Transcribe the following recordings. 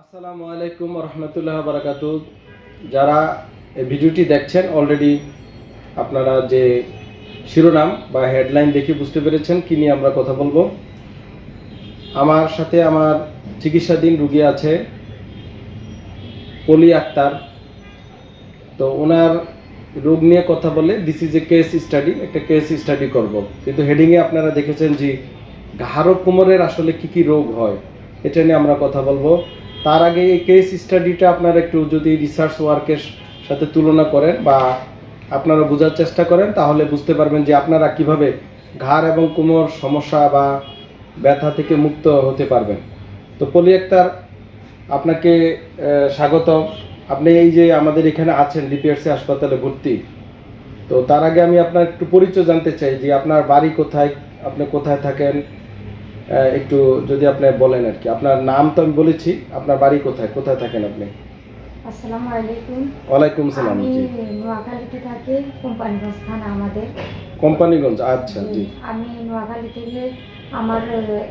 আসসালামু আলাইকুম রহমতুল্লাহ বারাকাতু যারা এই ভিডিওটি দেখছেন অলরেডি আপনারা যে শিরোনাম বা হেডলাইন দেখে বুঝতে পেরেছেন, কি নিয়ে আমরা কথা বলব। আমার সাথে আমার চিকিৎসাধীন রুগী আছে পলি আক্তার। তো ওনার রোগ নিয়ে কথা বলে this is a case study একটা কেস স্টাডি করব। কিন্তু হেডিংয়ে আপনারা দেখেছেন যে ঘাড় কোমরের আসলে কি কি রোগ হয়, এটা নিয়ে আমরা কথা বলব। তার আগে এই কেস স্টাডিটা আপনারা একটু যদি রিসার্চ ওয়ার্কের সাথে তুলনা করেন বা আপনারা বোঝার চেষ্টা করেন, তাহলে বুঝতে পারবেন যে আপনারা কীভাবে ঘাড় এবং কোমর সমস্যা বা ব্যথা থেকে মুক্ত হতে পারবেন। তো পলি আক্তার আপনাকে স্বাগত আপনি এই যে আমাদের এখানে আছেন ডিপিআরসি হাসপাতালে ভর্তি। তো তার আগে আমি আপনার একটু পরিচয় জানতে চাই যে আপনার বাড়ি কোথায়, আপনি কোথায় থাকেন একটু যদি আপনি বলেন আর কি। আপনার নাম তো আমি বলেছি আপনার বাড়ি কোথায়? কোথায় থাকেন আপনি? আসসালামু আলাইকুম। ওয়ালাইকুম সালাম আমি জি। নোয়াখালীতে থাকি কোম্পানিগঞ্জ থানা আমাদের। কোম্পানিগঞ্জ আচ্ছা জি। আমি নোয়াখালী থেকে আমার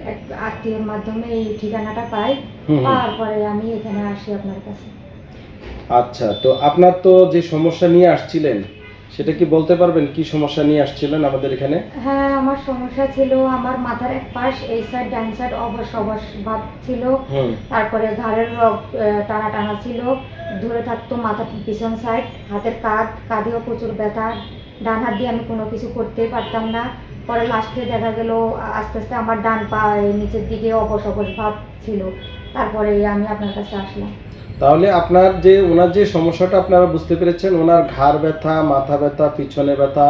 এক আত্মীয়র মাধ্যমে এই ঠিকানাটা পাই। হুম হুম। পাওয়ার পরে আমি এখানে আসি আপনার কাছে। আচ্ছা তো আপনার তো যে সমস্যা নিয়ে আসছিলেন সেটা কি বলতে পারবেন? কি সমস্যা নিয়ে আসছিলেন আমাদের এখানে? হ্যাঁ আমার সমস্যা ছিল আমার মাথার এক পাশ এই সাইড ডান সাইড অবশ অবশ ভাব ছিল। তারপরে ঘাড়ের টানা টানা ছিল। ধরে থাকতো মাথার পিছন সাইড হাতের কাঁধ কাঁধেও প্রচুর ব্যথা। ডান হাত দিয়ে আমি কোনো কিছু করতেই পারতাম না। পরে লাস্টে দেখা গেল আস্তে আস্তে আমার ডান পা নিচের দিকে অবশ অবশ ভাব ছিল। তারপরে আমি আপনার কাছে আসলাম। তাহলে আপনার যে, ওনার যে সমস্যাটা আপনারা বুঝতে পেরেছেন, ওনার ঘাড় ব্যথা, মাথা ব্যথা, পিছনে ব্যথা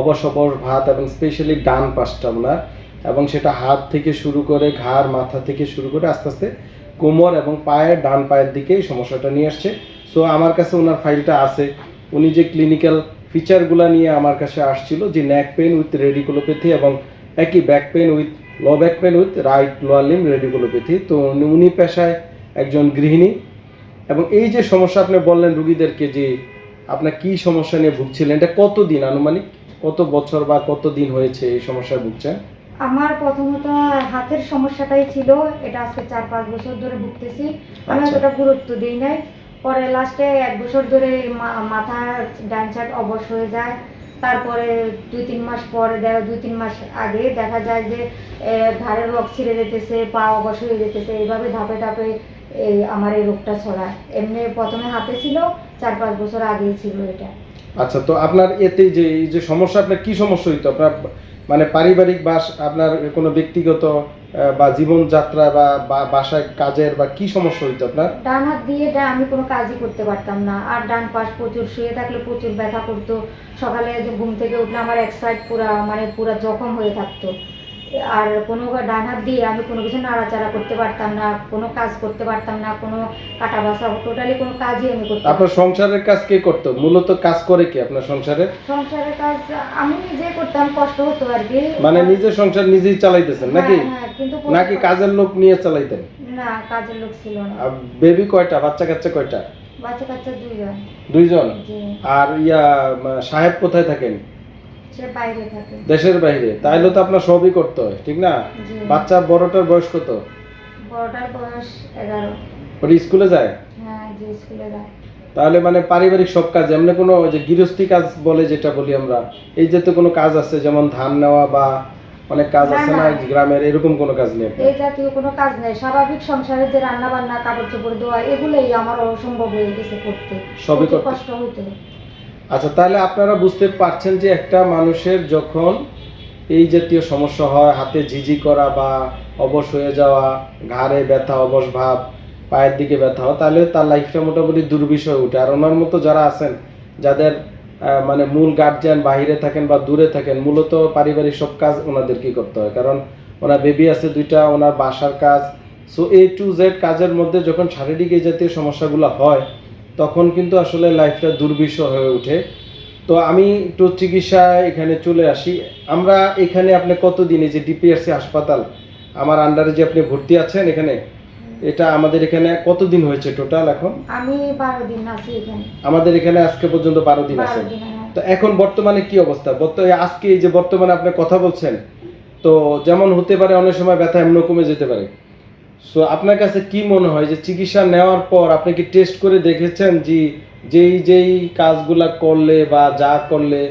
অবশ অবশ ভাত এবং স্পেশালি ডান পাশটা ওনার, এবং সেটা হাত থেকে শুরু করে ঘাড়, মাথা থেকে শুরু করে আস্তে আস্তে কোমর এবং পায়ের ডান পায়ের দিকে এই সমস্যাটা নিয়ে আসছে। সো আমার কাছে ওনার ফাইলটা আছে। উনি যে ক্লিনিক্যাল ফিচারগুলো নিয়ে আমার কাছে আসছিল, যে ন্যাক পেন উইথ রেডিকুলোপ্যাথি এবং একই back pain with low back pain with right lower limb radiculopathy তো উনি- পেশায় একজন গৃহিণী। এবং এই যে সমস্যা আপনি বললেন রুগীদেরকে যে আপনার কি সমস্যা নিয়ে ভুগছিলেন এটা কতদিন আনুমানিক? কত বছর বা কত দিন হয়েছে এই সমস্যায় ভুগছেন? আমার প্রথমত হাতের সমস্যাটাই ছিল। এটা আজকে চার পাঁচ বছর ধরে ভুগতেছি। আমি আচ্ছা। অতটা গুরুত্ব দিই নাই। পরে লাস্টে এক বছর ধরে মাথা ডান সাইড অবশ হয়ে যায়। তারপরে দুই তিন মাস পরে দেখা দুই তিন মাস আগে দেখা যায় যে ঘাড়ের রোগ ছিঁড়ে যেতেছে, পা অবশ হয়ে যেতেছে, এইভাবে ধাপে ধাপে এই আমার এই রোগটা ছড়ায়। এমনি প্রথমে হাতে ছিল, চার পাঁচ বছর আগেই ছিল এটা। আচ্ছা তো আপনার এতে যে, এই যে সমস্যা, আপনার কি সমস্যা হইতো? আপনার মানে পারিবারিক বাস, আপনার কোনো ব্যক্তিগত বা জীবনযাত্রা বা বাসায় কাজের বা কি সমস্যা হইতো আপনার? ডান হাত দিয়ে আমি কোনো কাজই করতে পারতাম না। আর ডান পাশ প্রচুর শুয়ে থাকলে প্রচুর ব্যথা করতো। সকালে ঘুম থেকে উঠলে আমার এক সাইড পুরা মানে পুরা জখম হয়ে থাকতো। আর কোনো ডান হাত দিয়ে আমি কোনো কিছু নাড়াচাড়া করতে পারতাম না কোনো কাজ করতে পারতাম না কোনো কাটা বাসা টোটালি কোনো কাজই আমি করতে আপনার সংসারের কাজ কে করতো? মূলত কাজ করে কি আপনার সংসারে? সংসারের কাজ আমি নিজে করতাম কষ্ট হতো আর কি। মানে নিজের সংসার নিজেই চালাইতেছেন নাকি? হ্যাঁ, হ্যাঁ, কিন্তু নাকি কাজের লোক নিয়ে চালাইতেন? না কাজের লোক ছিল না। বেবি কয়টা? বাচ্চা কাচ্চা কয়টা? বাচ্চা কাচ্চা দুইজন। দুইজন? আর ইয়া সাহেব কোথায় থাকেন? দেশের বাইরে। তাইলে তো আপনার সবই করতে হয় ঠিক না? বাচ্চা বড়টার বয়স কত? বড়টার বয়স এগারো। ওর স্কুলে যায়? হ্যাঁ স্কুলে যায়। তাহলে মানে পারিবারিক সব কাজ এমনি কোনো যে গৃহস্থী কাজ বলে যেটা বলি আমরা এই যে তো কোনো কাজ আছে যেমন ধান নেওয়া বা অনেক কাজ আছে না। গ্রামের এরকম কোনো কাজ নেই এই জাতীয় কোনো কাজ নেই। স্বাভাবিক সংসারে যে রান্না বান্না কাপড় চোপড় দেওয়া এগুলোই আমার অসম্ভব হয়ে গেছে করতে। সবই কষ্ট হইতো। আচ্ছা তাহলে আপনারা বুঝতে পারছেন যে একটা মানুষের যখন এই জাতীয় সমস্যা হয়, হাতে ঝিঝি করা বা অবশ হয়ে যাওয়া, ঘাড়ে ব্যথা, অবশ ভাব, পায়ের দিকে ব্যথা হয়, তাহলে তার লাইফটা মোটামুটি দুর্বিষয় উঠে আর ওনার মতো যারা আছেন, যাদের মানে মূল গার্জিয়ান বাইরে থাকেন বা দূরে থাকেন, মূলত পারিবারিক সব কাজ ওনাদেরকেই করতে হয়? কারণ ওনার বেবি আছে দুইটা, ওনার বাসার কাজ। সো এ টু জেড কাজের মধ্যে যখন শারীরিক এই জাতীয় সমস্যাগুলো হয় তখন কিন্তু আসলে লাইফটা দুর্বিষহ হয়ে ওঠে। তো আমি একটু চিকিৎসায় এখানে চলে আসি। আমরা এখানে আপনি কতদিন এই যে ডিপিআরসি হাসপাতাল? আমার আন্ডারে যে আপনি ভর্তি আছেন এখানে এটা আমাদের এখানে কতদিন হয়েছে টোটাল এখন? আমি বারো দিন আছি এখানে। আমাদের এখানে আজকে পর্যন্ত বারো দিন বারো আছেন। দিন হ্যাঁ। তো এখন বর্তমানে কি অবস্থা? বর্তমানে আজকে এই যে বর্তমানে আপনি কথা বলছেন তো যেমন হতে পারে অনেক সময় ব্যথা এমন কমে যেতে পারে। সো আপনার কাছে কি মনে হয় যে চিকিৎসা নেওয়ার পর আপনি কি টেস্ট করে দেখেছেন যে যেই যেই কাজগুলা করলে বা যা করলে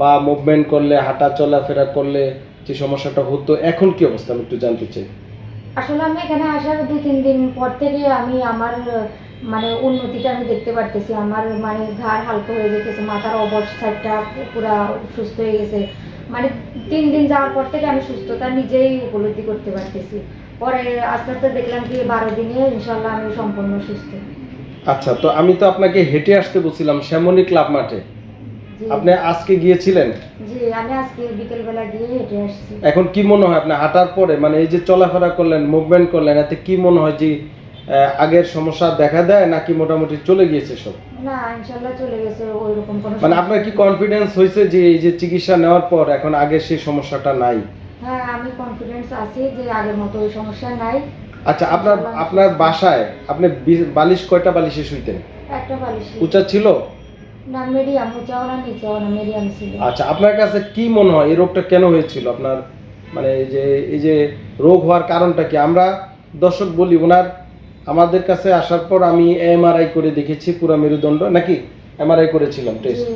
বা মুভমেন্ট করলে, হাঁটা চলাফেরা করলে যে সমস্যাটা হতো, এখন কি অবস্থা? আমি একটু জানতে চাই। আসলে আমি এখানে আসার দুই, তিন দিন পর থেকে আমি আমার মানে উন্নতিটা আমি দেখতে পারতেছি। আমার মানে ঘাড় হালকা হয়ে যেতেছে, মাথার অবশ সাইডটা পুরা সুস্থ হয়ে গেছে। মানে তিন দিন যাওয়ার পর থেকে আমি সুস্থতা নিজেই উপলব্ধি করতে পারতেছি। পরে আস্তে আস্তে দেখলাম কি বারো দিনে ইনশাল্লাহ আমি সম্পূর্ণ সুস্থ। আচ্ছা তো আমি তো আপনাকে হেঁটে আসতে বলছিলাম শ্যামলী ক্লাব মাঠে। আপনি আজকে গিয়েছিলেন? জি আমি আজকে বিকেলবেলা গিয়ে হেঁটে আসছি। এখন কি মনে হয় আপনি হাঁটার পরে মানে এই যে চলাফেরা করলেন মুভমেন্ট করলেন এতে কি মনে হয় যে আগের সমস্যা দেখা দেয় নাকি মোটামুটি চলে গিয়েছে সব? না ইনশাল্লাহ চলে গেছে ওই রকম কোনো মানে আপনার কি কনফিডেন্স হয়েছে যে এই যে চিকিৎসা নেওয়ার পর এখন আগের সেই সমস্যাটা নাই? হ্যাঁ আমি কনফিডেন্স আছি যে আগের মতো ওই সমস্যা নাই। আচ্ছা আপনার আপনার বাসায় আপনি বালিশ কয়টা বালিশে শুইতেন একটা বালিশ। উঁচা ছিল? না মিডিয়াম উঁচাও না নিচাও না মিডিয়াম ছিল। আচ্ছা আপনার কাছে কি মনে হয় এই রোগটা কেন হয়েছিল? আপনার মানে এই যে এই যে রোগ হওয়ার কারণটা কি? আমরা দর্শক বলি ওনার আমাদের কাছে আসার পর আমি এমআরআই করে দেখেছি পুরো মেরুদণ্ড নাকি? এমআরআই করেছিলাম টেস্ট।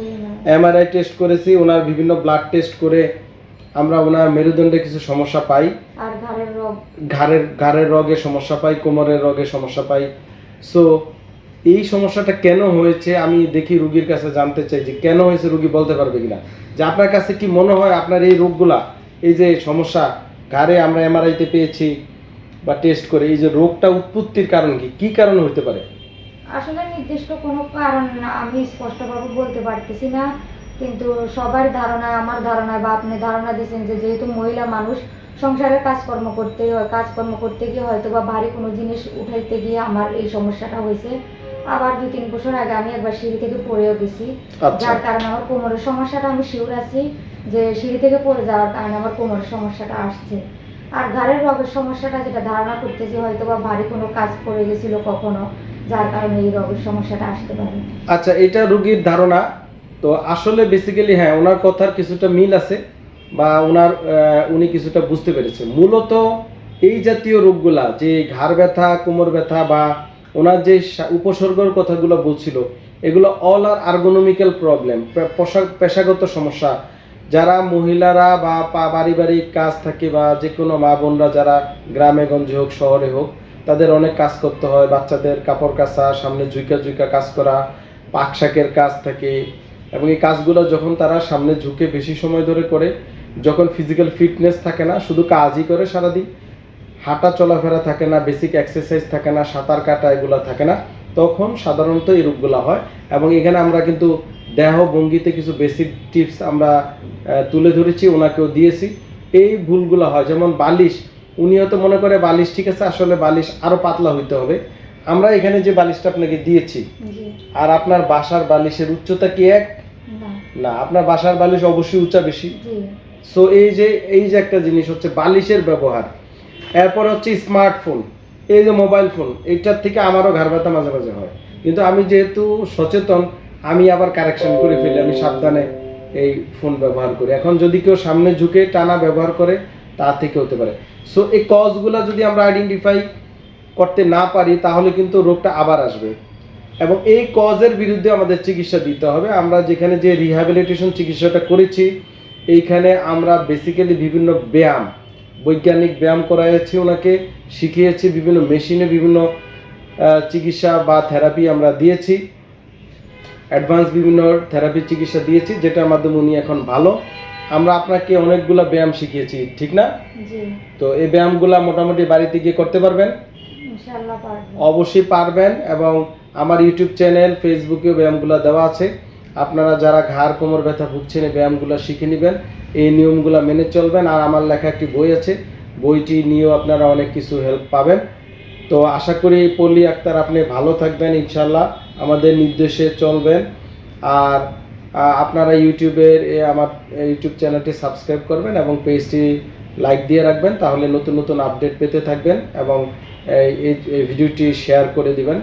এমআরআই টেস্ট করেছি ওনার বিভিন্ন ব্লাড টেস্ট করে আমরা ওনার মেরুদণ্ডে কিছু সমস্যা পাই। আর ঘাড়ের রোগ। ঘাড়ের ঘাড়ের রোগে সমস্যা পাই কোমরের রোগে সমস্যা পাই। সো এই সমস্যাটা কেন হয়েছে আমি দেখি রুগীর কাছে জানতে চাই যে কেন হয়েছে রুগী বলতে পারবে কিনা। যে আপনার কাছে কি মনে হয় আপনার এই রোগগুলা এই যে সমস্যা ঘাড়ে আমরা এমআরআইতে পেয়েছি বা টেস্ট করে এই যে রোগটা উৎপত্তির কারণ কি? কি কারণে হতে পারে? আসলে নির্দিষ্ট কোনো কারণ না, আমি স্পষ্টভাবে বলতে পারতেছি না। কিন্তু সবার ধারণা আমার ধারণা বা আপনি ধারণা দিয়েছেন যে যেহেতু মহিলা মানুষ সংসারের কাজকর্ম করতে হয় কাজকর্ম করতে গিয়ে হয়তো বা ভারী কোনো জিনিস উঠাইতে গিয়ে আমার এই সমস্যাটা হয়েছে। আবার দুই তিন বছর আগে আমি একবার সিঁড়ি থেকে পড়েও গেছি। আচ্ছা। যার কারণে আমার কোমরের সমস্যাটা আমি শিওর আছি যে সিঁড়ি থেকে পড়ে যাওয়ার কারণে আমার কোমরের সমস্যাটা আসছে। আর ঘাড়ের রোগের সমস্যাটা যেটা ধারণা করতেছি হয়তো বা ভারী কোনো কাজ করে গেছিল কখনো যার কারণে এই রোগের সমস্যাটা আসতে পারে। আচ্ছা এটা রুগীর ধারণা তো আসলে বেসিক্যালি হ্যাঁ ওনার কথার কিছুটা মিল আছে বা ওনার উনি কিছুটা বুঝতে পেরেছে। মূলত এই জাতীয় রোগগুলা, যে ঘাড় ব্যথা, কোমর ব্যথা বা ওনার যে উপসর্গের কথাগুলো বলছিল, এগুলো অল আর আর্গোনমিক্যাল প্রবলেম পেশাগত সমস্যা। যারা মহিলারা বা পারিবারিক কাজ থাকে বা যে কোনো মা বোনরা যারা গ্রামে, গঞ্জে হোক, শহরে হোক, তাদের অনেক কাজ করতে হয়। বাচ্চাদের কাপড় কাচা, সামনে ঝুঁকা ঝুঁকা কাজ করা পাক শাকের কাজ থাকে এবং এই কাজগুলো যখন তারা সামনে ঝুঁকে বেশি সময় ধরে করে যখন ফিজিক্যাল ফিটনেস থাকে না শুধু কাজই করে সারাদিন হাঁটা চলাফেরা থাকে না বেসিক এক্সারসাইজ থাকে না সাঁতার কাটা এগুলো থাকে না তখন সাধারণত এই রোগগুলো হয়। এবং এখানে আমরা কিন্তু দেহ ভঙ্গিতে কিছু বেসিক টিপস আমরা তুলে ধরেছি ওনাকেও দিয়েছি। এই ভুলগুলো হয় যেমন বালিশ উনি হয়তো মনে করে বালিশ ঠিক আছে আসলে বালিশ আরও পাতলা হইতে হবে। আমরা এখানে যে বালিশটা আপনাকে দিয়েছি আর আপনার বাসার বালিশের উচ্চতা কি এক? না আপনার বাসার বালিশ অবশ্যই উঁচা বেশি। সো এই যে এই যে একটা জিনিস হচ্ছে বালিশের ব্যবহার। এরপর হচ্ছে স্মার্টফোন এই যে মোবাইল ফোন এইটার থেকে আমারও ঘাড় ব্যথা মাঝে মাঝে হয়। কিন্তু আমি যেহেতু সচেতন আমি আবার কারেকশন করে ফেলি আমি সাবধানে এই ফোন ব্যবহার করি। এখন যদি কেউ সামনে ঝুঁকে টানা ব্যবহার করে তা থেকে হতে পারে। সো এই কজগুলো যদি আমরা আইডেন্টিফাই করতে না পারি তাহলে কিন্তু রোগটা আবার আসবে। এবং এই কজের বিরুদ্ধে আমাদের চিকিৎসা দিতে হবে। আমরা যেখানে যে রিহ্যাবিলিটেশন চিকিৎসাটা করেছি এইখানে আমরা বেসিক্যালি বিভিন্ন ব্যায়াম বৈজ্ঞানিক ব্যায়াম করাইছি ওনাকে শিখিয়েছি বিভিন্ন মেশিনে বিভিন্ন চিকিৎসা বা থেরাপি আমরা দিয়েছি। অ্যাডভান্স বিভিন্ন থেরাপি চিকিৎসা দিয়েছি যেটার মাধ্যমে উনি এখন ভালো। আমরা আপনাকে অনেকগুলো ব্যায়াম শিখিয়েছি ঠিক না? তো এই ব্যায়ামগুলো মোটামুটি বাড়িতে গিয়ে করতে পারবেন? অবশ্যই পারবেন এবং আমার ইউটিউব চ্যানেল, ফেসবুকেও ব্যায়ামগুলো দেওয়া আছে। আপনারা যারা ঘাড়, কোমর ব্যথা ভুগছেন, এই ব্যায়ামগুলো শিখে নেবেন। এই নিয়মগুলো মেনে চলবেন। আর আমার লেখা একটি বই আছে। বইটি নিয়েও আপনারা অনেক কিছু হেল্প পাবেন। তো আশা করি পল্লী আক্তার আপনি ভালো থাকবেন ইনশাল্লাহ আমাদের নির্দেশে চলবেন। আর আপনারা ইউটিউবের আমার ইউটিউব চ্যানেলটি সাবস্ক্রাইব করবেন এবং পেজটি লাইক দিয়ে রাখবেন। তাহলে নতুন নতুন আপডেট পেতে থাকবেন এবং এই- ভিডিওটি শেয়ার করে দিবেন।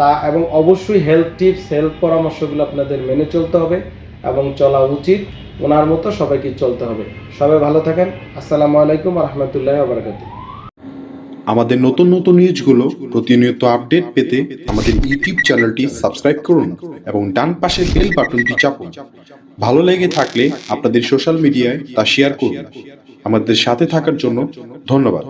তা এবং অবশ্যই হেলথ টিপস হেলথ পরামর্শগুলো আপনাদের মেনে চলতে হবে এবং চলা উচিত। ওনার মতো সবাইকে চলতে হবে। সবাই ভালো থাকেন। আসসালামু আলাইকুম রহমতুল্লাহ বারকাতু আমাদের নতুন নতুন নিউজগুলো প্রতিনিয়ত আপডেট পেতে আমাদের ইউটিউব চ্যানেলটি সাবস্ক্রাইব করুন এবং ডান পাশের বেল বাটনটি চাপুন। ভালো লেগে থাকলে আপনাদের সোশ্যাল মিডিয়ায় তা শেয়ার করুন। আমাদের সাথে থাকার জন্য ধন্যবাদ।